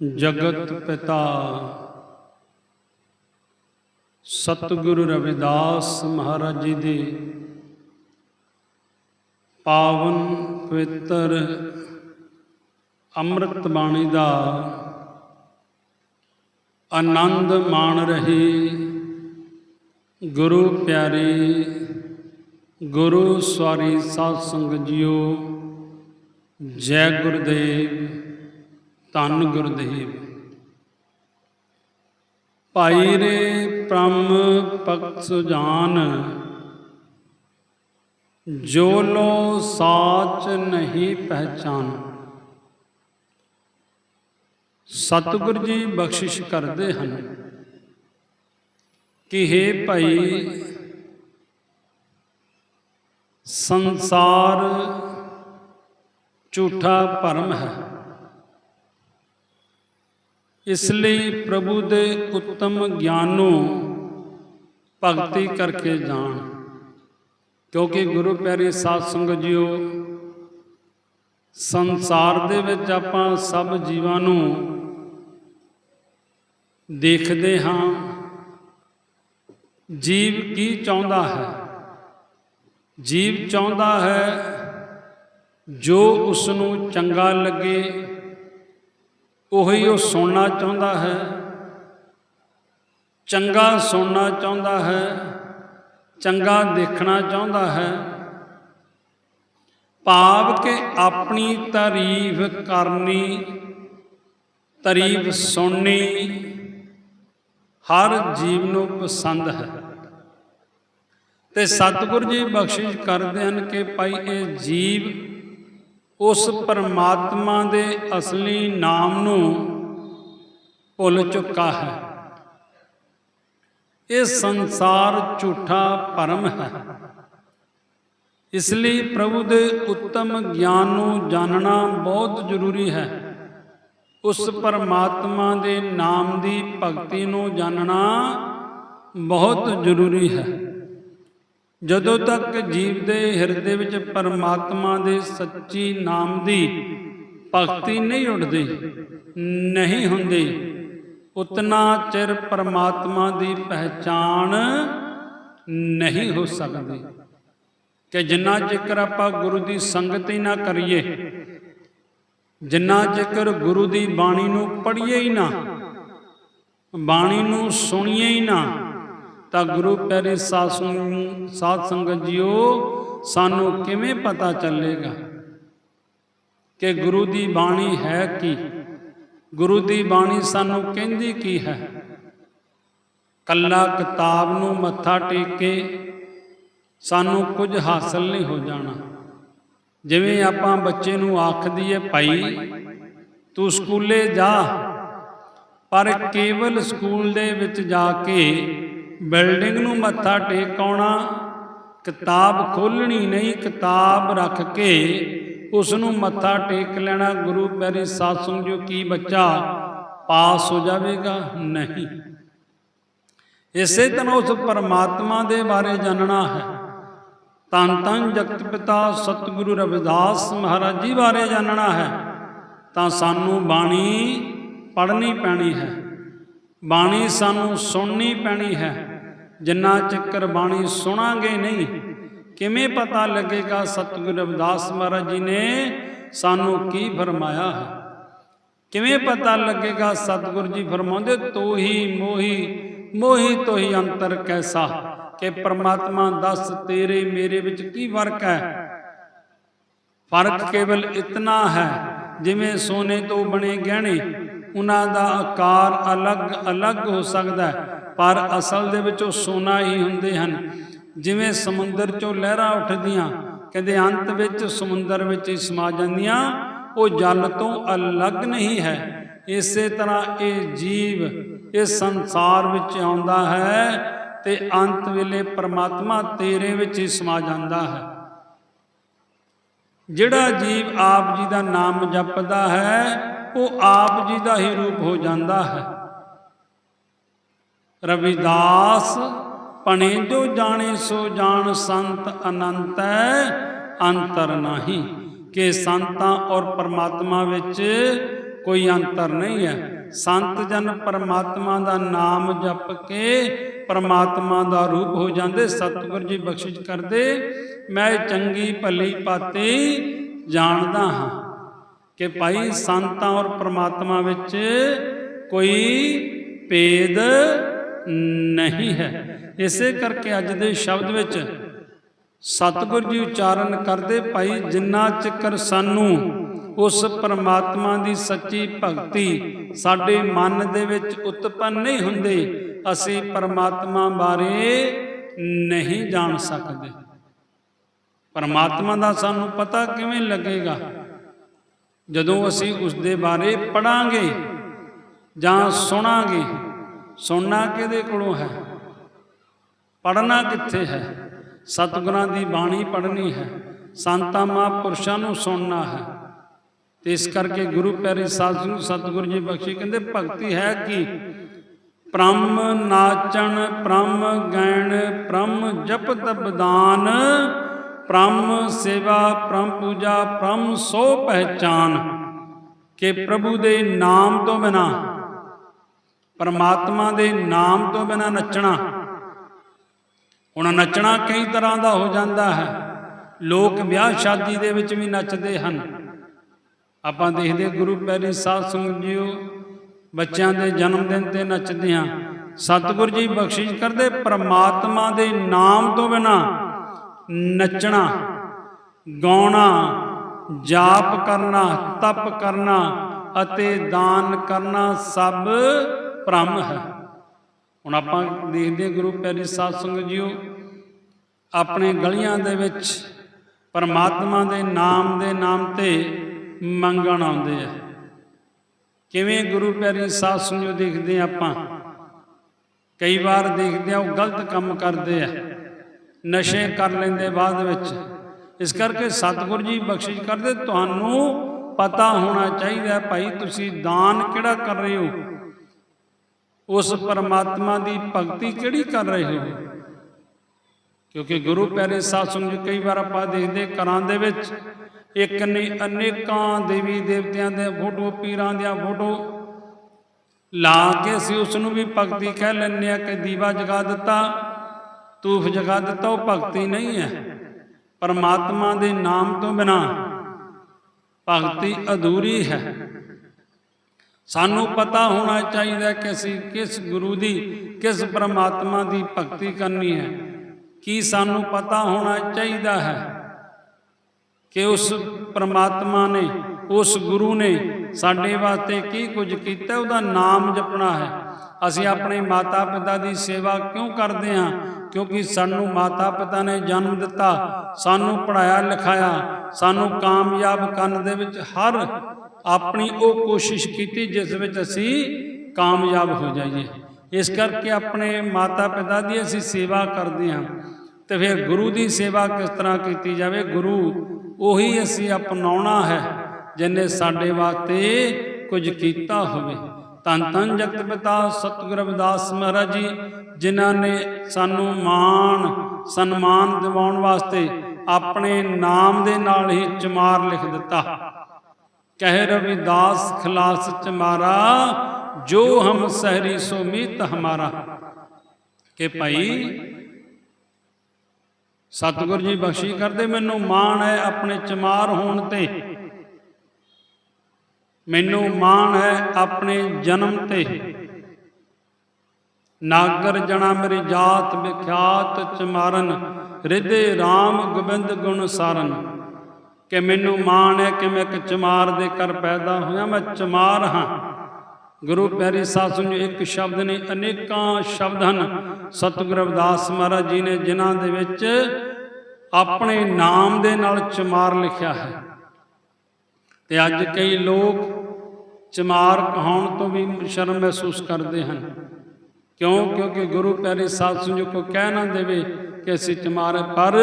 ਜਗਤ ਪਿਤਾ। ਸਤਿਗੁਰੂ ਰਵਿਦਾਸ ਮਹਾਰਾਜ ਜੀ ਦੇ ਪਾਵਨ ਪਵਿੱਤਰ ਅੰਮ੍ਰਿਤ ਬਾਣੀ ਦਾ ਆਨੰਦ ਮਾਣ ਰਹੇ ਗੁਰੂ ਪਿਆਰੇ, ਗੁਰੂ ਸਵਾਰੀ ਸਾਧ ਸੰਗਤ ਜੀਓ, ਜੈ ਗੁਰਦੇਵ। ਧੰਨ ਗੁਰਦੇਵ ਭਾਈ ਰੇ ਪ੍ਰਮ ਭਗਤ ਸੁਜਾਨ ਜੋ ਲੋ ਸਾਚ ਨਹੀਂ ਪਹਿਚਾਨ। ਸਤਿਗੁਰ ਜੀ ਬਖਸ਼ਿਸ਼ ਕਰਦੇ ਹਨ। ਕਿ हे ਭਾਈ, ਸੰਸਾਰ ਝੂਠਾ ਭਰਮ ਹੈ। ਇਸ ਲਈ ਪ੍ਰਭੂ ਦੇ ਉੱਤਮ ਗਿਆਨ ਨੂੰ ਭਗਤੀ ਕਰਕੇ ਜਾਣ। ਕਿਉਂਕਿ ਗੁਰੂ ਪਿਆਰੇ ਸਾਧ ਸੰਗਤ ਜੀਓ, ਸੰਸਾਰ ਦੇ ਵਿੱਚ ਆਪਾਂ ਸਭ ਜੀਵਾਂ ਨੂੰ ਦੇਖਦੇ ਹਾਂ। ਜੀਵ ਕੀ ਚਾਹੁੰਦਾ ਹੈ? ਜੀਵ ਚਾਹੁੰਦਾ ਹੈ ਜੋ ਉਸ ਨੂੰ ਚੰਗਾ ਲੱਗੇ। ਉਹੀ ਉਹ ਸੁਣਨਾ ਚਾਹੁੰਦਾ ਹੈ। ਚੰਗਾ ਸੁਣਨਾ ਚਾਹੁੰਦਾ ਹੈ। ਚੰਗਾ ਦੇਖਣਾ ਚਾਹੁੰਦਾ ਹੈ। ਭਾਵ ਕਿ ਆਪਣੀ ਤਾਰੀਫ ਕਰਨੀ, ਤਾਰੀਫ ਸੁਣਨੀ ਹਰ ਜੀਵ ਨੂੰ ਪਸੰਦ ਹੈ। ਤੇ ਸਤਿਗੁਰ ਜੀ ਬਖਸ਼ਿਸ਼ ਕਰਦੇ ਹਨ ਕਿ ਭਾਈ ਇਹ ਜੀਵ ਉਸ ਪਰਮਾਤਮਾ ਦੇ ਅਸਲੀ ਨਾਮ ਨੂੰ ਭੁੱਲ ਚੁੱਕਾ ਹੈ। ਇਹ ਸੰਸਾਰ ਝੂਠਾ ਭਰਮ ਹੈ। ਇਸ ਲਈ ਪ੍ਰਭੂ ਦੇ ਉੱਤਮ ਗਿਆਨ ਨੂੰ ਜਾਣਨਾ ਬਹੁਤ ਜ਼ਰੂਰੀ ਹੈ। ਉਸ ਪਰਮਾਤਮਾ ਦੇ ਨਾਮ ਦੀ ਭਗਤੀ ਨੂੰ ਜਾਣਨਾ ਬਹੁਤ ਜ਼ਰੂਰੀ ਹੈ। ਜਦੋਂ ਤੱਕ ਜੀਵ ਦੇ ਹਿਰਦੇ ਵਿੱਚ ਪਰਮਾਤਮਾ ਦੇ ਸੱਚੀ ਨਾਮ ਦੀ ਭਗਤੀ ਨਹੀਂ ਉੱਠਦੀ ਨਹੀਂ ਹੁੰਦੀ, ਉਤਨਾ ਚਿਰ ਪਰਮਾਤਮਾ ਦੀ ਪਹਿਚਾਨ ਨਹੀਂ ਹੋ ਸਕਦੀ। ਕਿ ਜਿੰਨਾ ਚਿਰ ਆਪਾਂ ਗੁਰੂ ਦੀ ਸੰਗਤ ਹੀ ਨਾ ਕਰੀਏ, ਜਿੰਨਾ ਚਿਰ ਗੁਰੂ ਦੀ ਬਾਣੀ ਨੂੰ ਪੜ੍ਹੀਏ ਹੀ ਨਾ, ਬਾਣੀ ਨੂੰ ਸੁਣੀਏ ਹੀ ਨਾ ਤਾਂ ਗੁਰੂ ਪਿਆਰੇ ਸਾਧ ਸੰਗ- ਸਾਧ ਸੰਗਤ ਜੀਓ, ਸਾਨੂੰ ਕਿਵੇਂ ਪਤਾ ਚੱਲੇਗਾ ਕਿ ਗੁਰੂ ਦੀ ਬਾਣੀ ਹੈ ਕੀ? ਗੁਰੂ ਦੀ ਬਾਣੀ ਸਾਨੂੰ ਕਹਿੰਦੀ ਕੀ ਹੈ? ਕੱਲਾ ਕਿਤਾਬ ਨੂੰ ਮੱਥਾ ਟੇਕ ਕੇ ਸਾਨੂੰ ਕੁਝ ਹਾਸਲ ਨਹੀਂ ਹੋ ਜਾਣਾ। ਜਿਵੇਂ ਆਪਾਂ ਬੱਚੇ ਨੂੰ ਆਖ ਦਈਏ ਭਾਈ, ਤੂੰ ਸਕੂਲੇ ਜਾ, ਪਰ ਕੇਵਲ ਸਕੂਲ ਦੇ ਵਿੱਚ ਜਾ ਕੇ ਬਿਲਡਿੰਗ ਨੂੰ ਮੱਥਾ ਟੇਕ ਆਉਣਾ ਕਿਤਾਬ ਖੋਲਣੀ ਨਹੀਂ, ਕਿਤਾਬ ਰੱਖ ਕੇ ਉਸ ਨੂੰ ਮੱਥਾ ਟੇਕ ਲੈਣਾ, ਗੁਰੂ ਪਿਆਰੇ ਸਾਧ ਸੰਗਤ ਜੋ ਕੀ ਬੱਚਾ ਪਾਸ ਹੋ ਜਾਵੇਗਾ? ਨਹੀਂ। ਇਸੇ ਤਰ੍ਹਾਂ ਉਸ ਪਰਮਾਤਮਾ ਦੇ ਬਾਰੇ ਜਾਣਨਾ ਹੈ। ਤਨ ਤਨ ਜਗਤ ਪਿਤਾ ਸਤਿਗੁਰੂ ਰਵਿਦਾਸ ਮਹਾਰਾਜ ਜੀ ਬਾਰੇ ਜਾਣਨਾ ਹੈ। ਤਾਂ ਸਾਨੂੰ ਬਾਣੀ ਪੜ੍ਹਨੀ ਪੈਣੀ ਹੈ। ਬਾਣੀ ਸਾਨੂੰ ਸੁਣਨੀ ਪੈਣੀ ਹੈ। ਜਿੰਨਾ ਚੱਕਰ ਬਾਣੀ ਸੁਣਾਂਗੇ ਨਹੀਂ, ਕਿਵੇਂ ਪਤਾ ਲੱਗੇਗਾ ਸਤਿਗੁਰੂ ਰਵਿਦਾਸ ਮਹਾਰਾਜ ਜੀ ਨੇ ਸਾਨੂੰ ਕੀ ਫਰਮਾਇਆ ਹੈ? ਕਿਵੇਂ ਪਤਾ ਲੱਗੇਗਾ ਸਤਿਗੁਰੂ ਜੀ ਫਰਮਾਉਂਦੇ ਤੂੰ ਹੀ ਮੋਹੀ ਮੋਹੀ ਤੋਹੀ ਅੰਤਰ ਕੈਸਾ? ਕਿ ਪ੍ਰਮਾਤਮਾ ਦੱਸ, ਤੇਰੇ ਮੇਰੇ ਵਿੱਚ ਕੀ ਫ਼ਰਕ ਹੈ? ਫ਼ਰਕ ਕੇਵਲ ਇਤਨਾ ਹੈ, ਜਿਵੇਂ ਸੋਨੇ ਤੋਂ ਬਣੇ ਗਹਿਣੇ, ਉਹਨਾਂ ਦਾ ਆਕਾਰ ਅਲੱਗ-ਅਲੱਗ ਹੋ ਸਕਦਾ ਹੈ। ਪਰ ਅਸਲ ਦੇ ਵਿੱਚ ਉਹ ਸੋਨਾ ਹੀ ਹੁੰਦੇ ਹਨ। ਜਿਵੇਂ ਸਮੁੰਦਰ ਚੋਂ ਲਹਿਰਾਂ ਉੱਠਦੀਆਂ, ਕਹਿੰਦੇ ਅੰਤ ਵਿੱਚ ਸਮੁੰਦਰ ਵਿੱਚ ਹੀ ਸਮਾ ਜਾਂਦੀਆਂ, ਉਹ ਜਲ ਤੋਂ ਅਲੱਗ ਨਹੀਂ ਹੈ। ਇਸੇ ਤਰ੍ਹਾਂ ਇਹ ਜੀਵ ਇਸ ਸੰਸਾਰ ਵਿੱਚ ਆਉਂਦਾ ਹੈ ਤੇ ਅੰਤ ਵੇਲੇ ਪ੍ਰਮਾਤਮਾ ਤੇਰੇ ਵਿੱਚ ਹੀ ਸਮਾ ਜਾਂਦਾ ਹੈ। ਜਿਹੜਾ ਜੀਵ ਆਪ ਜੀ ਦਾ ਨਾਮ ਜਪਦਾ ਹੈ, ਉਹ ਆਪ ਜੀ ਦਾ ਹੀ ਰੂਪ ਹੋ ਜਾਂਦਾ ਹੈ। ਰਵਿਦਾਸ ਪਣੇ ਜੋ ਜਾਣੇ ਸੋ ਜਾਣ ਸੰਤ ਅਨੰਤ ਹੈ ਅੰਤਰ ਨਹੀਂ। ਕਿ ਸੰਤਾਂ ਔਰ ਪਰਮਾਤਮਾ ਵਿੱਚ ਕੋਈ ਅੰਤਰ ਨਹੀਂ ਹੈ। ਸੰਤ ਜਨ ਪਰਮਾਤਮਾ ਦਾ ਨਾਮ ਜਪ ਕੇ ਪਰਮਾਤਮਾ ਦਾ ਰੂਪ ਹੋ ਜਾਂਦੇ, ਸਤਿਗੁਰ ਜੀ ਬਖਸ਼ਿਸ਼ ਕਰਦੇ, ਮੈਂ ਚੰਗੀ ਭਲੀ ਪਾਤੀ ਜਾਣਦਾ ਹਾਂ ਕਿ ਭਾਈ ਸੰਤਾਂ ਔਰ ਪਰਮਾਤਮਾ ਵਿੱਚ ਕੋਈ ਭੇਦ ਨਹੀਂ ਹੈ। ਇਸੇ ਕਰਕੇ ਅੱਜ ਦੇ ਸ਼ਬਦ ਵਿੱਚ ਸਤਿਗੁਰ ਜੀ ਉਚਾਰਨ ਕਰਦੇ ਭਾਈ, ਜਿੰਨਾ ਚਿਕਰ ਸਾਨੂੰ ਉਸ ਪਰਮਾਤਮਾ ਦੀ ਸੱਚੀ ਭਗਤੀ ਸਾਡੇ ਮਨ ਦੇ ਵਿੱਚ ਉਤਪੰਨ ਨਹੀਂ ਹੁੰਦੇ, ਅਸੀਂ ਪਰਮਾਤਮਾ ਬਾਰੇ ਨਹੀਂ ਜਾਣ ਸਕਦੇ। ਪਰਮਾਤਮਾ ਦਾ ਸਾਨੂੰ ਪਤਾ ਕਿਵੇਂ ਲੱਗੇਗਾ? ਜਦੋਂ ਅਸੀਂ ਉਸ ਦੇ ਬਾਰੇ ਪੜਾਂਗੇ ਜਾਂ ਸੁਣਾਂਗੇ ਸੁਣਨਾ ਕਿਹਦੇ ਕੋਲੋਂ ਹੈ? ਪੜਨਾ ਕਿੱਥੇ ਹੈ? ਸਤਿਗੁਰਾਂ ਦੀ ਬਾਣੀ ਪੜਨੀ ਹੈ। ਸੰਤਾਂ ਮਹਾਂਪੁਰਸ਼ਾਂ ਨੂੰ ਸੁਣਨਾ ਹੈ। ਤੇ ਇਸ ਕਰਕੇ ਗੁਰੂ ਪਿਆਰੇ ਸਾਧ ਨੂੰ ਸਤਿਗੁਰੂ ਜੀ ਬਖਸ਼ੀ, ਕਹਿੰਦੇ ਭਗਤੀ ਹੈ ਕਿ? ਪ੍ਰਮ ਨਾਚਣ, ਪ੍ਰਮ ਗਾਇਣ, ਪ੍ਰਮ ਜਪਤ ਬਦਾਨ ਪ੍ਰਮ ਸੇਵਾ, ਪ੍ਰਮ ਪੂਜਾ, ਪ੍ਰਮ ਸੋ ਪਹਿਚਾਨ। ਕਿ ਪ੍ਰਭੂ ਦੇ ਨਾਮ ਤੋਂ ਬਿਨਾ ਪਰਮਾਤਮਾ ਦੇ ਨਾਮ ਤੋਂ ਬਿਨਾ ਨੱਚਣਾ। ਹੁਣ ਨੱਚਣਾ ਕਈ ਤਰ੍ਹਾਂ ਦਾ ਹੋ ਜਾਂਦਾ ਹੈ। ਲੋਕ ਵਿਆਹ ਸ਼ਾਦੀ ਦੇ ਵਿੱਚ ਵੀ ਨੱਚਦੇ ਹਨ। ਆਪਾਂ ਦੇਖਦੇ ਗੁਰੂ ਪੈਰੀ ਸਾਧ ਸੰਗਤ ਜੀਓ, ਬੱਚਿਆਂ ਦੇ ਜਨਮ ਦਿਨ ਤੇ ਨੱਚਦੇ ਹਾਂ। ਸਤਿਗੁਰ ਜੀ ਬਖਸ਼ਿਸ਼ ਕਰਦੇ ਪ੍ਰਮਾਤਮਾ ਦੇ ਨਾਮ ਤੋਂ ਬਿਨਾ ਨੱਚਣਾ, ਗਾਉਣਾ, ਜਾਪ ਕਰਨਾ, ਤਪ ਕਰਨਾ ਅਤੇ ਦਾਨ ਕਰਨਾ ਸਭ ਭ੍ਰਮ ਹੈ। ਹੁਣ ਆਪਾਂ ਦੇਖਦੇ ਹਾਂ ਗੁਰੂ ਪਿਆਰੀ ਸਾਧ ਸੰਗਤ ਜੀਓ, ਆਪਣੇ ਗਲੀਆਂ ਦੇ ਵਿੱਚ ਪਰਮਾਤਮਾ ਦੇ ਨਾਮ ਦੇ ਨਾਮ ਤੇ ਮੰਗਣ ਆਉਂਦੇ ਆ। ਕਿਵੇਂ ਗੁਰੂ ਪਿਆਰੀ ਸਾਧ ਸੰਗਤ ਦੇਖਦੇ ਹਾਂ ਆਪਾਂ? ਕਈ ਵਾਰ ਦੇਖਦੇ ਆ ਉਹ ਗਲਤ ਕੰਮ ਕਰਦੇ ਆ, ਨਸ਼ੇ ਕਰ ਲੈਂਦੇ ਬਾਅਦ ਵਿੱਚ। ਇਸ ਕਰਕੇ ਸਤਿਗੁਰੂ ਜੀ ਬਖਸ਼ਿਸ਼ ਕਰਦੇ, ਤੁਹਾਨੂੰ ਪਤਾ ਹੋਣਾ ਚਾਹੀਦਾ ਭਾਈ ਤੁਸੀਂ ਦਾਨ ਕਿਹੜਾ ਕਰ ਰਹੇ ਹੋ? ਉਸ ਪਰਮਾਤਮਾ ਦੀ ਭਗਤੀ ਕਿਹੜੀ ਕਰ ਰਹੇ ਹੋ? ਕਿਉਂਕਿ ਗੁਰੂ ਪਿਆਰੇ ਸਾਧ ਸੰਗਤ ਕਈ ਵਾਰ ਆਪਾਂ ਦੇਖਦੇ ਘਰਾਂ ਦੇ ਵਿੱਚ ਇੱਕ ਨੇ ਅਨੇਕਾਂ ਦੇਵੀ ਦੇਵਤਿਆਂ ਦੇ ਫੋਟੋ, ਪੀਰਾਂ ਦੀਆਂ ਫੋਟੋ ਲਾ ਕੇ ਅਸੀਂ ਉਸ ਨੂੰ ਵੀ ਭਗਤੀ ਕਹਿ ਲੈਂਦੇ ਆ ਕਿ ਦੀਵਾ ਜਗਾ ਦਿੱਤਾ ਤੂਫ ਜਗਾ ਦਿੱਤਾ, ਉਹ ਭਗਤੀ ਨਹੀਂ ਹੈ। ਪਰਮਾਤਮਾ ਦੇ ਨਾਮ ਤੋਂ ਬਿਨਾ ਭਗਤੀ ਅਧੂਰੀ ਹੈ। ਸਾਨੂੰ ਪਤਾ ਹੋਣਾ ਚਾਹੀਦਾ ਕਿ ਅਸੀਂ ਕਿਸ ਗੁਰੂ ਦੀ, ਕਿਸ ਪਰਮਾਤਮਾ ਦੀ ਭਗਤੀ ਕਰਨੀ ਹੈ। ਕੀ ਸਾਨੂੰ ਪਤਾ ਹੋਣਾ ਚਾਹੀਦਾ ਹੈ ਕਿ ਉਸ ਪ੍ਰਮਾਤਮਾ ਨੇ, ਉਸ ਗੁਰੂ ਨੇ ਸਾਡੇ ਵਾਸਤੇ ਕੀ ਕੁਝ ਕੀਤਾ, ਉਹਦਾ ਨਾਮ ਜਪਣਾ ਹੈ। ਅਸੀਂ ਆਪਣੇ ਮਾਤਾ ਪਿਤਾ ਦੀ ਸੇਵਾ ਕਿਉਂ ਕਰਦੇ ਹਾਂ? ਕਿਉਂਕਿ ਸਾਨੂੰ ਮਾਤਾ ਪਿਤਾ ਨੇ ਜਨਮ ਦਿੱਤਾ, ਸਾਨੂੰ ਪੜਾਇਆ ਲਿਖਾਇਆ, ਸਾਨੂੰ ਕਾਮਯਾਬ ਕਰਨ ਦੇ ਵਿੱਚ ਹਰ ਆਪਣੀ ਉਹ ਕੋਸ਼ਿਸ਼ ਕੀਤੀ ਜਿਸ ਵਿੱਚ ਅਸੀਂ ਕਾਮਯਾਬ ਹੋ ਜਾਈਏ। ਇਸ ਕਰਕੇ ਆਪਣੇ ਮਾਤਾ ਪਿਤਾ ਦੀ ਅਸੀਂ ਸੇਵਾ ਕਰਦੇ ਹਾਂ। ਤੇ ਫਿਰ ਗੁਰੂ ਦੀ ਸੇਵਾ ਕਿਸ ਤਰ੍ਹਾਂ ਕੀਤੀ ਜਾਵੇ? ਗੁਰੂ ਉਹੀ ਅਸੀਂ ਅਪਣਾਉਣਾ ਹੈ, ਜਿਨੇ ਸਾਡੇ ਵਾਸਤੇ ਕੁਝ ਕੀਤਾ ਹੋਵੇ। ਧੰਨ ਧੰਨ ਜਗਤ ਪਿਤਾ ਸਤਿਗੁਰ ਰਵਿਦਾਸ ਮਹਾਰਾਜ ਜੀ, ਜਿਨ੍ਹਾਂ ਨੇ ਸਾਨੂੰ ਮਾਣ, ਸਨਮਾਨ ਦਿਵਾਉਣ ਵਾਸਤੇ ਆਪਣੇ ਨਾਮ ਦੇ ਨਾਲ ਹੀ ਚਮਾਰ ਲਿਖ ਦਿੱਤਾ। ਕਹਿ ਰਵਿਦਾਸ ਖਲਾਸ ਚਮਾਰਾ ਜੋ ਹਮ ਸਹਰੀ ਸੋ ਮੀਤ ਹਮਾਰਾ। ਕਿ ਭਾਈ, ਸਤਿਗੁਰ ਜੀ ਬਖਸ਼ੀ ਕਰਦੇ, ਮੈਨੂੰ ਮਾਣ ਹੈ ਆਪਣੇ ਚਮਾਰ ਹੋਣ ਤੇ। ਮੈਨੂੰ ਮਾਣ ਹੈ ਆਪਣੇ ਜਨਮ ਤੇ। ਨਾਗਰ ਜਣਾ ਮੇਰੀ ਜਾਤ ਵਿਖਿਆਤ ਚਮਾਰਨ ਰਿਦੇ RAM ਗੋਬਿੰਦ ਗੁਣ ਸਾਰਨ। ਕਿ ਮੈਨੂੰ ਮਾਣ ਹੈ ਕਿ ਮੈਂ ਇੱਕ ਚਮਾਰ ਦੇ ਘਰ ਪੈਦਾ ਹੋਇਆ, ਮੈਂ ਚਮਾਰ ਹਾਂ। ਗੁਰੂ ਪਿਆਰੀ ਸਾਧ ਜੀ, ਇੱਕ ਸ਼ਬਦ ਨੇ ਅਨੇਕਾਂ ਸ਼ਬਦ ਹਨ। ਸਤਿਗੁਰੂ ਰਵਿਦਾਸ ਮਹਾਰਾਜ ਜੀ ਨੇ ਜਿਨ੍ਹਾਂ ਦੇ ਵਿੱਚ ਆਪਣੇ ਨਾਮ ਦੇ ਨਾਲ ਚਮਾਰ ਲਿਖਿਆ ਹੈ। ਤੇ ਅੱਜ ਕਈ ਲੋਕ ਚਮਾਰ ਕਹਾਉਣ ਤੋਂ ਵੀ ਸ਼ਰਮ ਮਹਿਸੂਸ ਕਰਦੇ ਹਨ। ਕਿਉਂ? ਕਿਉਂਕਿ ਗੁਰੂ ਪਿਆਰੇ ਸਾਧ ਸੰਗਤ ਕੋ ਕਹਿ ਨਾ ਦੇਵੇ ਕਿ ਅਸੀਂ ਚਮਾਰ, ਪਰ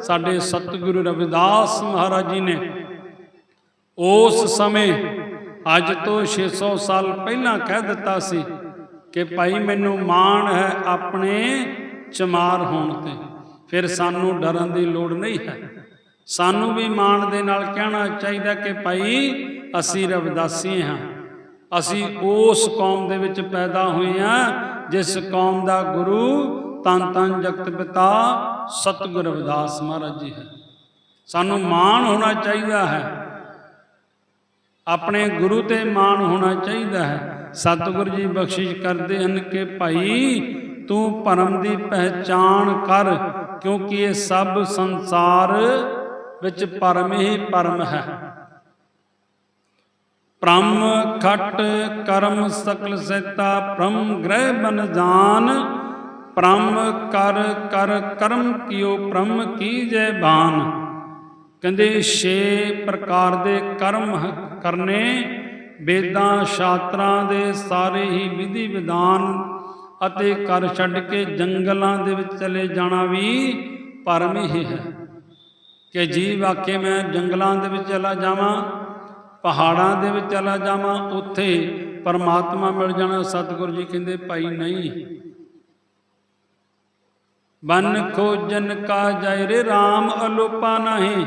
ਸਾਡੇ ਸਤਿਗੁਰੂ ਰਵਿਦਾਸ ਮਹਾਰਾਜ ਜੀ ਨੇ ਉਸ ਸਮੇਂ, ਅੱਜ ਤੋਂ 600 ਸਾਲ ਪਹਿਲਾਂ ਕਹਿ ਦਿੱਤਾ ਸੀ ਕਿ ਭਾਈ ਮੈਨੂੰ ਮਾਣ ਹੈ ਆਪਣੇ ਚਮਾਰ ਹੋਣ ਤੇ। ਫਿਰ ਸਾਨੂੰ ਡਰਨ ਦੀ ਲੋੜ ਨਹੀਂ ਹੈ। ਸਾਨੂੰ ਵੀ ਮਾਣ ਦੇ ਨਾਲ ਕਹਿਣਾ ਚਾਹੀਦਾ ਕਿ ਭਾਈ ਅਸੀਂ ਰਵਿਦਾਸੀ ਹਾਂ। ਅਸੀਂ ਉਸ ਕੌਮ ਦੇ ਵਿੱਚ ਪੈਦਾ ਹੋਏ ਆ ਜਿਸ ਕੌਮ ਦਾ ਗੁਰੂ ਤਨ ਤਨ ਜਗਤ ਪਿਤਾ ਸਤਿਗੁਰ ਰਵਿਦਾਸ ਮਹਾਰਾਜ ਜੀ ਹੈ। ਸਾਨੂੰ ਮਾਣ ਹੋਣਾ ਚਾਹੀਦਾ ਹੈ। ਆਪਣੇ ਗੁਰੂ ਤੇ ਮਾਣ ਹੋਣਾ ਚਾਹੀਦਾ ਹੈ। ਸਤਿਗੁਰ ਜੀ ਬਖਸ਼ਿਸ਼ ਕਰਦੇ ਹਨ ਕਿ ਭਾਈ ਤੂੰ ਭਰਮ ਦੀ ਪਹਿਚਾਣ ਕਰ, ਕਿਉਂਕਿ ਇਹ ਸਭ ਸੰਸਾਰ ਵਿੱਚ ਪਰਮ ਹੀ ਪਰਮ ਹੈ। ਪ੍ਰਮ ਖਟ ਕਰਮ ਸਕਲ ਸਹਿਤਾ, ਪ੍ਰਮ ਗ੍ਰਹਿ ਬਨ ਜਾਨ, ਪ੍ਰਮ ਕਰ ਕਰ ਕਰਮ ਕੀਓ, ਪ੍ਰਮ ਕੀਜੈ ਬਾਨ। ਕਹਿੰਦੇ, ਛੇ ਪ੍ਰਕਾਰ ਦੇ ਕਰਮ ਕਰਨੇ, ਵੇਦਾਂ, ਸ਼ਾਸਤਰਾਂ ਦੇ ਸਾਰੇ ਹੀ ਵਿਧੀ ਵਿਧਾਨ ਅਤੇ ਕਰ ਛੱਡ ਕੇ ਜੰਗਲਾਂ ਦੇ ਵਿੱਚ ਚਲੇ ਜਾਣਾ ਵੀ ਪਰਮ ਹੀ ਹੈ। ਕਿ ਜੀਵ ਵਾਕੇ ਮੈਂ ਜੰਗਲਾਂ ਦੇ ਵਿੱਚ ਚਲਾ ਜਾਵਾਂ ਪਹਾੜਾਂ ਦੇ ਵਿੱਚ ਚਲਾ ਜਾਵਾਂ, ਉੱਥੇ ਪਰਮਾਤਮਾ ਮਿਲ ਜਾਣਾ। ਸਤਿਗੁਰੂ ਜੀ ਕਹਿੰਦੇ, ਭਾਈ ਨਹੀਂ। ਬਨ ਖੋਜਨ ਕਾ ਜਾਇ ਰੇ RAM ਅਲੋਪਾ ਨਹੀਂ।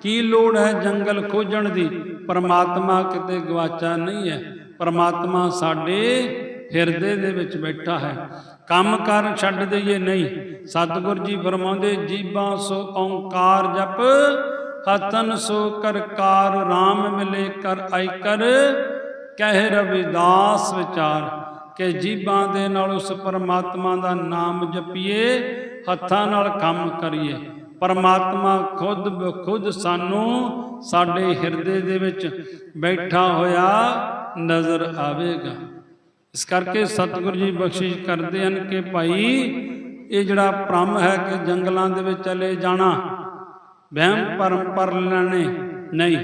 ਕੀ ਲੋੜ ਹੈ ਜੰਗਲ ਖੋਜਣ ਦੀ? ਪਰਮਾਤਮਾ ਕਿਤੇ ਗਵਾਚਾ ਨਹੀਂ ਹੈ। ਪਰਮਾਤਮਾ ਸਾਡੇ ਹਿਰਦੇ ਦੇ ਵਿੱਚ ਬੈਠਾ ਹੈ। ਕੰਮ ਕਰ ਛੱਡ ਦਈਏ ਨਹੀਂ। ਸਤਿਗੁਰ ਜੀ ਫਰਮਾਉਂਦੇ, ਜੀਬਾਂ ਸੋ ਓੰਕਾਰ ਜਪ ਹਤਨ ਸੋ ਕਰ ਕਾਰ RAM ਮਿਲੇ ਕਰ ਆਈ ਕਰ ਕਹਿ ਰਵਿਦਾਸ ਵਿਚਾਰ। ਕਿ ਜੀਬਾਂ ਦੇ ਨਾਲ ਉਸ ਪਰਮਾਤਮਾ ਦਾ ਨਾਮ ਜਪੀਏ, ਹੱਥਾਂ ਨਾਲ ਕੰਮ ਕਰੀਏ। ਪਰਮਾਤਮਾ ਖੁਦ ਬਖੁਦ ਸਾਨੂੰ ਸਾਡੇ ਹਿਰਦੇ ਦੇ ਵਿੱਚ ਬੈਠਾ ਹੋਇਆ ਨਜ਼ਰ ਆਵੇਗਾ। ਇਸ ਕਰਕੇ ਸਤਿਗੁਰੂ ਜੀ ਬਖਸ਼ਿਸ਼ ਕਰਦੇ ਹਨ ਕਿ ਭਾਈ, ਇਹ ਜਿਹੜਾ ਭ੍ਰਮ ਹੈ ਕਿ ਜੰਗਲਾਂ ਦੇ ਵਿੱਚ ਚਲੇ ਜਾਣਾ ਵਹਿਮ ਭਰਮ ਪਰ ਲੈਣੇ। ਨਹੀਂ,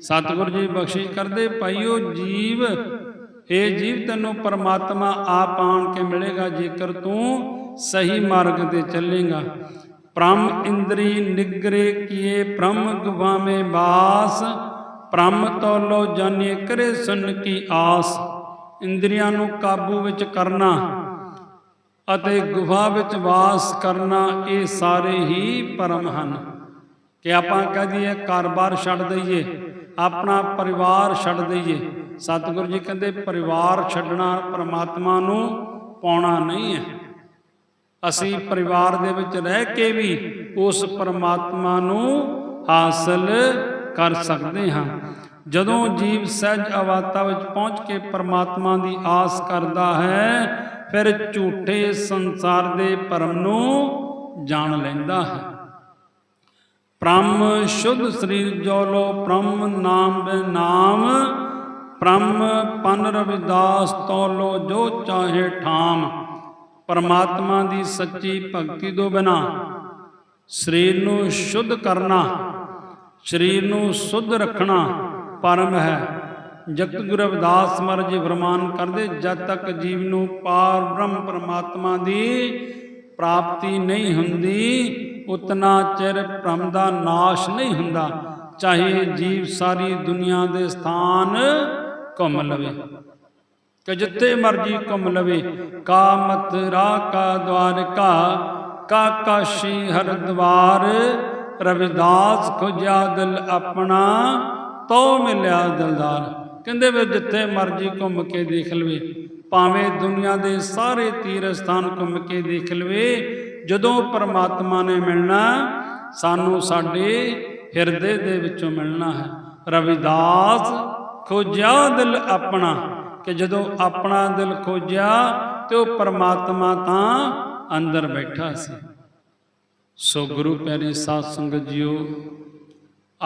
ਸਤਿਗੁਰੂ ਜੀ ਬਖਸ਼ਿਸ਼ ਕਰਦੇ, ਭਾਈਓ ਜੀਵ, ਇਹ ਜੀਵ ਤੈਨੂੰ ਪਰਮਾਤਮਾ ਆਪ ਆਣ ਕੇ ਮਿਲੇਗਾ, ਜੇਕਰ ਤੂੰ ਸਹੀ ਮਾਰਗ ਤੇ ਚੱਲੇਗਾ। ਪ੍ਰਮ ਇੰਦਰੀ ਨਿਗਰੇ ਕੀਏ, ਪ੍ਰਮ ਗਵਾਵੇਂ ਬਾਸ ਪ੍ਰਮ ਤੋਲੋ ਜਾਣੀਏ ਕਰੇ ਸੁਨ ਕੀ ਆਸ। ਇੰਦਰੀਆਂ ਨੂੰ ਕਾਬੂ ਵਿੱਚ ਕਰਨਾ ਅਤੇ ਗੁਫਾ ਵਿੱਚ ਵਾਸ ਕਰਨਾ, ਇਹ ਸਾਰੇ ਹੀ ਪਰਮ ਹਨ। ਕਿ ਆਪਾਂ ਕਹਿ ਦਈਏ ਘਰ-ਬਾਰ ਛੱਡ ਦਈਏ, ਆਪਣਾ ਪਰਿਵਾਰ ਛੱਡ ਦਈਏ। ਸਤਿਗੁਰੂ ਜੀ ਕਹਿੰਦੇ ਪਰਿਵਾਰ ਛੱਡਣਾ ਪਰਮਾਤਮਾ ਨੂੰ ਪਾਉਣਾ ਨਹੀਂ ਹੈ। ਅਸੀਂ ਪਰਿਵਾਰ ਦੇ ਵਿੱਚ ਰਹਿ ਕੇ ਵੀ ਉਸ ਪਰਮਾਤਮਾ ਨੂੰ ਹਾਸਲ ਕਰ ਸਕਦੇ ਹਾਂ। ਜਦੋਂ ਜੀਵ ਸਹਿਜ ਅਵਸਥਾ ਵਿੱਚ ਪਹੁੰਚ ਕੇ ਪਰਮਾਤਮਾ ਦੀ ਆਸ ਕਰਦਾ ਹੈ, ਫਿਰ ਝੂਠੇ ਸੰਸਾਰ ਦੇ ਭਰਮ ਨੂੰ ਜਾਣ ਲੈਂਦਾ ਹੈ। ਪ੍ਰਮ ਸ਼ੁੱਧ ਸਰੀਰ ਜੋ ਲੋ ਪ੍ਰਮ ਨਾਮ ਬੇ ਨਾਮ, ਪ੍ਰਮ ਪਨ ਰਵਿਦਾਸ ਤੋ ਲੋ ਜੋ ਚਾਹੇ ਠਾਮ। ਪਰਮਾਤਮਾ ਦੀ ਸੱਚੀ ਭਗਤੀ ਤੋਂ ਬਿਨਾ ਸਰੀਰ ਨੂੰ ਸ਼ੁੱਧ ਕਰਨਾ, ਸਰੀਰ ਨੂੰ ਸੁੱਧ ਰੱਖਣਾ ਪਰਮ ਹੈ। ਜਗਤ ਗੁਰੂ ਰਵਿਦਾਸ ਮਹਾਰਾਜ ਜੀ ਫਰਮਾਨ ਕਰਦੇ, ਜਦ ਤੱਕ ਜੀਵ ਨੂੰ ਪਾਰ ਬ੍ਰਹਮ ਪਰਮਾਤਮਾ ਦੀ ਪ੍ਰਾਪਤੀ ਨਹੀਂ ਹੁੰਦੀ ਉਤਨਾ ਚਿਰ ਭ੍ਰਮ ਦਾ ਨਾਸ਼ ਨਹੀਂ ਹੁੰਦਾ, ਚਾਹੇ ਜੀਵ ਸਾਰੀ ਦੁਨੀਆ ਦੇ ਸਥਾਨ ਘੁੰਮ ਲਵੇ। ਕਿ ਜਿੱਥੇ ਮਰਜ਼ੀ ਘੁੰਮ ਲਵੇ ਕਾ ਮਥੁਰਾ ਕਾ ਦਵਾਰਕਾ, ਕਾ ਕਾਸ਼ੀ ਰਵਿਦਾਸ ਖੁਜਿਆ ਦਿਲ ਆਪਣਾ ਤੋ ਮਿਲਿਆ ਦਿਲਦਾਰ। ਕਹਿੰਦੇ ਵੀ ਜਿੱਥੇ ਮਰਜ਼ੀ ਘੁੰਮ ਕੇ ਦੇਖ ਲਵੇ, ਭਾਵੇਂ ਦੁਨੀਆ ਦੇ ਸਾਰੇ ਤੀਰ ਸਥਾਨ ਘੁੰਮ ਕੇ ਦੇਖ ਲਵੇ ਜਦੋਂ ਪਰਮਾਤਮਾ ਨੇ ਮਿਲਣਾ, ਸਾਨੂੰ ਸਾਡੇ ਹਿਰਦੇ ਦੇ ਵਿੱਚੋਂ ਮਿਲਣਾ ਹੈ। ਰਵਿਦਾਸ, ਖੋਜਿਆ ਦਿਲ ਆਪਣਾ ਕਿ ਜਦੋਂ ਆਪਣਾ ਦਿਲ ਖੋਜਿਆ ਤੇ ਉਹ ਪਰਮਾਤਮਾ ਤਾਂ ਅੰਦਰ ਬੈਠਾ ਸੀ। ਸੋ ਗੁਰੂ ਪਿਆਰੇ ਸਾਧ ਸੰਗਤ ਜੀਓ,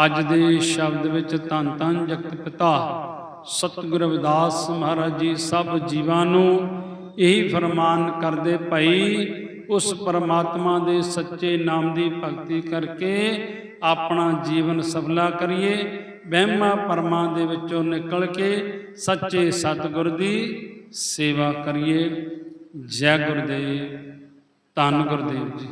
ਅੱਜ ਦੇ ਸ਼ਬਦ ਵਿੱਚ ਧੰਨ ਧੰਨ ਜਗਤ ਪਿਤਾ ਸਤਿਗੁਰ ਰਵਿਦਾਸ ਮਹਾਰਾਜ ਜੀ ਸਭ ਜੀਵਾਂ ਨੂੰ ਇਹੀ ਫਰਮਾਨ ਕਰਦੇ ਭਾਈ ਉਸ ਪਰਮਾਤਮਾ ਦੇ ਸੱਚੇ ਨਾਮ ਦੀ ਭਗਤੀ ਕਰਕੇ ਆਪਣਾ ਜੀਵਨ ਸਫਲਾ ਕਰੀਏ, ਵਹਿਮਾਂ ਪਰਮਾਂ ਦੇ ਵਿੱਚੋਂ ਨਿਕਲ ਕੇ ਸੱਚੇ ਸਤਿਗੁਰ ਦੀ ਸੇਵਾ ਕਰੀਏ। ਜੈ ਗੁਰਦੇਵ, ਧੰਨ ਗੁਰਦੇਵ ਜੀ।